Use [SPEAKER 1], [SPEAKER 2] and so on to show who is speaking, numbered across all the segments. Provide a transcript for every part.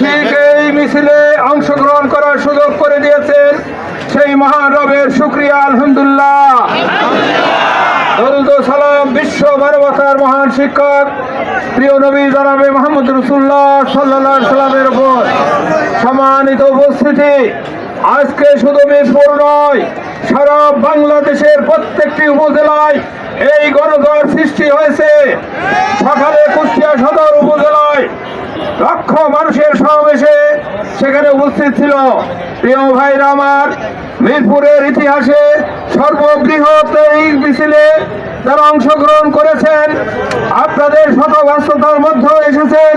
[SPEAKER 1] ঠিক এই মিছিলে অংশগ্রহণ করার সুযোগ করে দিয়েছেন সেই মহান রবের শুক্রিয়া, আলহামদুলিল্লাহ। দরুদ সালাম বিশ্ব মানবতার মহান শিক্ষক, প্রিয় নবী জনাবে মোহাম্মদ রসুল্লাহ সাল্লাহ সাল্লামের উপর সম্মানিত উপস্থিতি। আজকে শুধু মিরপুর নয়, সারা বাংলাদেশের প্রত্যেকটি উপজেলায় এই গণজোয়ার সৃষ্টি হয়েছে। সকালে কুষ্টিয়া সদর উপজেলায় লক্ষ সেখানে উপস্থিত ছিল প্রিয় ভাই আমার মিরপুরের ইতিহাসে সর্ববৃহৎ এই মিছিলে তারা অংশগ্রহণ করেছেন, আপনাদের শত ব্যস্ততার মধ্যে এসেছেন।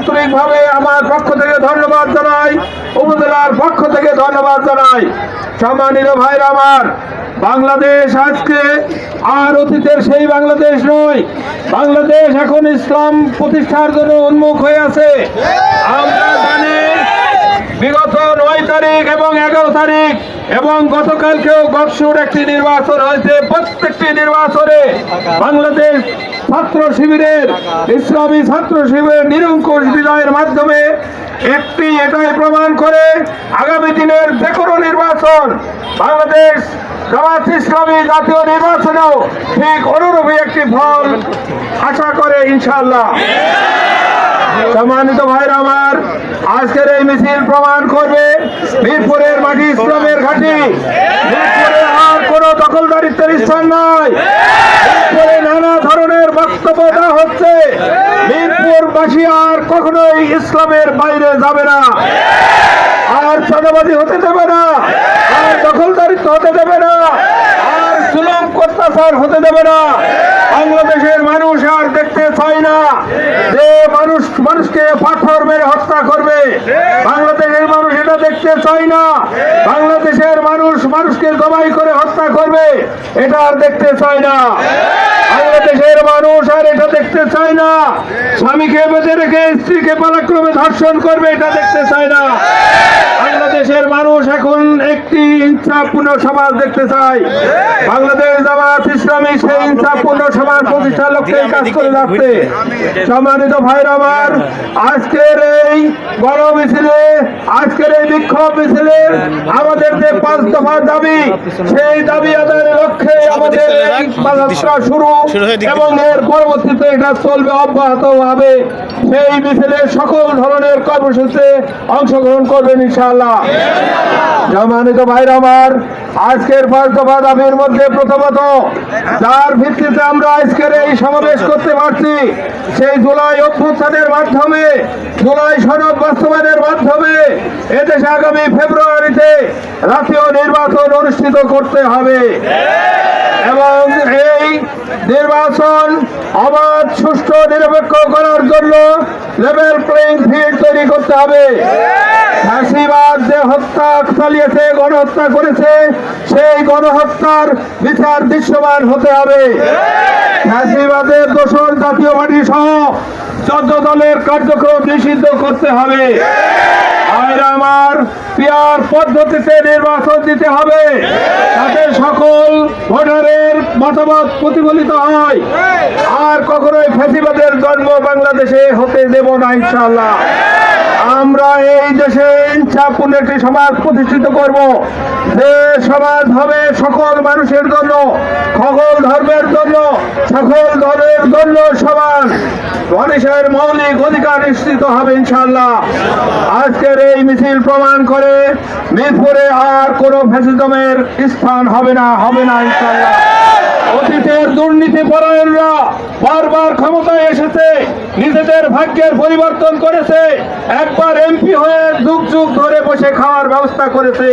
[SPEAKER 1] আন্তরিকভাবে আমার পক্ষ থেকে ধন্যবাদ জানাই, উপজেলার পক্ষ থেকে ধন্যবাদ জানাই। সম্মানিত ভাইরা আমার, বাংলাদেশ আজকে আর অতীতের সেই বাংলাদেশ নয়, বাংলাদেশ এখন ইসলাম প্রতিষ্ঠার জন্য উন্মুখ হয়ে আছে। আমরা জানি, বিগত নয় তারিখ এবং এগারো তারিখ এবং গতকালকেও গকসুর একটি নির্বাচন হয়েছে। প্রত্যেকটি নির্বাচনে বাংলাদেশ ছাত্র শিবিরের, ইসলামী ছাত্র শিবিরের নিরঙ্কুশ বিজয়ের মাধ্যমে একটি এটাই প্রমাণ করে আগামী দিনের যে কোনো নির্বাচন বাংলাদেশ জামাত ইসলামী জাতীয় নির্বাচনেও ঠিক অনুরূপী একটি ফল আশা করে ইনশাআল্লাহ। সম্মানিত ভাইরা আমার, আজকের এই মিছিল প্রমাণ করবে মিরপুরের মাটি ইসলামের ঘাঁটি। মিরপুরে আর কোন দখলদারিত্বের স্থান নয় মিরপুরে নানা ধরনের বক্তব্য দেওয়া হচ্ছে। মিরপুরবাসী আর কখনোই ইসলামের বাইরে যাবে না। আর চাঁদাবাজি হতে দেবে না। আর দখলদারিত্ব হতে দেবে না। আর জুলুম, অত্যাচার হতে দেবে না বাংলাদেশের মানুষ আর দেখতে চায় না যে মানুষ মানুষকে পাথর মেরে হত্যা করবে বাংলাদেশের মানুষ এটা দেখতে চায় না। বাংলাদেশের মানুষ মানুষকে জবাই করে হত্যা করবে এটা আর দেখতে চায় না। বাংলাদেশের মানুষ আর এটা দেখতে চায় না। স্বামীকে বেঁধে রেখে স্ত্রীকে পালাক্রমে ধর্ষণ করবে এটা দেখতে চায় না। বাংলাদেশের মানুষ এখন একটি ইনসাফপূর্ণ সমাজ দেখতে চায়। বাংলাদেশ জামাত সেই সমাজ প্রতিষ্ঠার লক্ষ্যে কাজ করে যাচ্ছে। সম্মানিত ভাইর আমার, আজকের এই গণ মিছিলে, আজকের এই বিক্ষোভ মিছিলে আমাদের যে পাঁচ দফা দাবি, সেই দাবি আদায়ের লক্ষ্যে আমাদের শুরু এবং এর পরবর্তীতে এটা চলবে অব্যাহত হবে সেই মিছিলে সকল ধরনের কর্মসূচিতে অংশগ্রহণ করবেন ইনশাআল্লাহ। সম্মানিত ভাইরা আমার, আজকের পাঁচ দফা দাবির মধ্যে প্রথমত, যার ভিত্তিতে আমরা আজকের এই সমাবেশ করতে পারছি, সেই জুলাই অভ্যুত্থানের মাধ্যমে জুলাই সনদ বাস্তবায়নের মাধ্যমে, এদেশে আগামী ফেব্রুয়ারিতে জাতীয় নির্বাচন অনুষ্ঠিত করতে হবে। এবং এই নির্বাচন অবাধ, সুষ্ঠু, নিরপেক্ষ করার জন্য লেভেল প্লেইং ফিল্ড তৈরি করতে হবে। ফাঁসিবাদ যে হত্যা চালিয়েছে, গণহত্যা করেছে, সেই গণহত্যার বিচার দৃশ্যমান হতে হবে। ফাঁসিবাদের দোষর জাতীয় পার্টি সহ চোদ্দ দলের কার্যক্রম নিষিদ্ধ করতে হবে। আর আমার পিয়ার পদ্ধতিতে নির্বাচন দিতে হবে। যাতে সকল ভোটারের মতামত প্রতিফলিত হয়। আর কখনোই ফ্যাসিবাদের জন্ম বাংলাদেশে হতে দেব না, ইনশাআল্লাহ। আমরা এই দেশে ইচ্ছাপূর্ণ একটি সমাজ প্রতিষ্ঠিত করব। যে সমাজ হবে সকল মানুষের জন্য, সকল ধর্মের জন্য, সকল দলের জন্য সমান। মানুষের মৌলিক অধিকার নিশ্চিত হবে ইনশাআল্লাহ। আজকের এই মিছিল প্রমাণ করে মিরপুরে আর কোনো ফ্যাসিজমের স্থান হবে না হবে না ইনশাআল্লাহ। অতীতের দুর্নীতি পরায়ণরা বারবার ক্ষমতায় এসেছে, নিজেদের ভাগ্যের পরিবর্তন করেছে, একবার এমপি হয়ে যুগ যুগ ধরে বসে খাওয়ার ব্যবস্থা করেছে।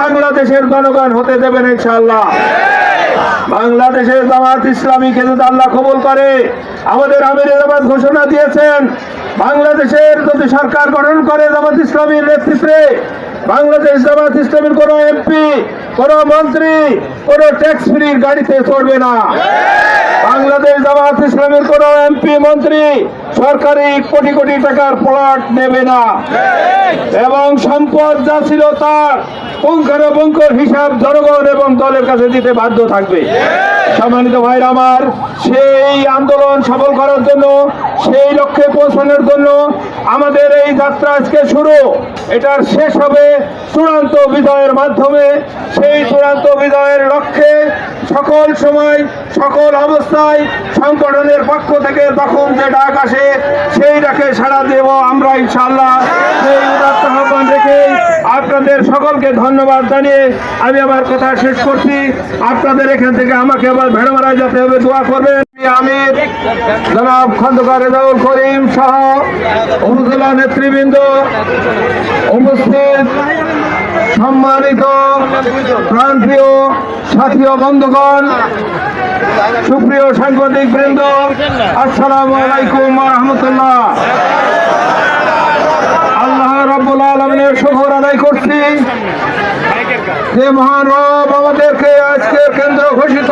[SPEAKER 1] বাংলাদেশের জনগণ হতে দেবেন ইনশাআল্লাহ। বাংলাদেশের জামাত ইসলামীকে যদি আল্লাহ কবুল করে, আমাদের আমির জামাত ঘোষণা দিয়েছেন, বাংলাদেশের যদি সরকার গঠন করে জামাত ইসলামীর নেতৃত্বে বাংলাদেশ জামাত ইসলামের কোন এমপি কোন মন্ত্রী, কোন ট্যাক্স ফ্রি গাড়িতে চড়বে না। বাংলাদেশ জামাত ইসলামের কোন এমপি মন্ত্রী সরকারি কোটি কোটি টাকার প্লট নেবে না। এবং সম্পদ যা ছিল তার পুঙ্খানুপুঙ্খর হিসাব জনগণ এবং দলের কাছে দিতে বাধ্য থাকবে। সম্মানিত ভাইরা আমার, সেই আন্দোলন সফল করার জন্য, সেই লক্ষ্যে পৌঁছানোর জন্য আমাদের এই যাত্রা আজকে শুরু। এটার শেষ হবে চূড়ান্ত বিজয়ের মাধ্যমে। সেই চূড়ান্ত বিজয়ের লক্ষ্যে সকল সময়, সকল অবস্থায় সংগঠনের পক্ষ থেকে তখন যে ডাক আসে, সেই ডাকে সাড়া দেব আমরা ইনশাআল্লাহ। সেই উদাত্ত আহ্বান রেখে আপনাদের সকলকে ধন্যবাদ জানিয়ে আমি আমার কথা শেষ করছি। আপনাদের এখান থেকে আমাকে আবার ভেড়ামারা যেতে হবে, দোয়া করবেন। সম্মানিত প্রান্তীয় সুপ্রিয় সাংবাদিক বৃন্দ, আসসালামু আলাইকুম রহমতুল্লাহ। যে মহান রব আমাদেরকে আজকের কেন্দ্র ঘোষিত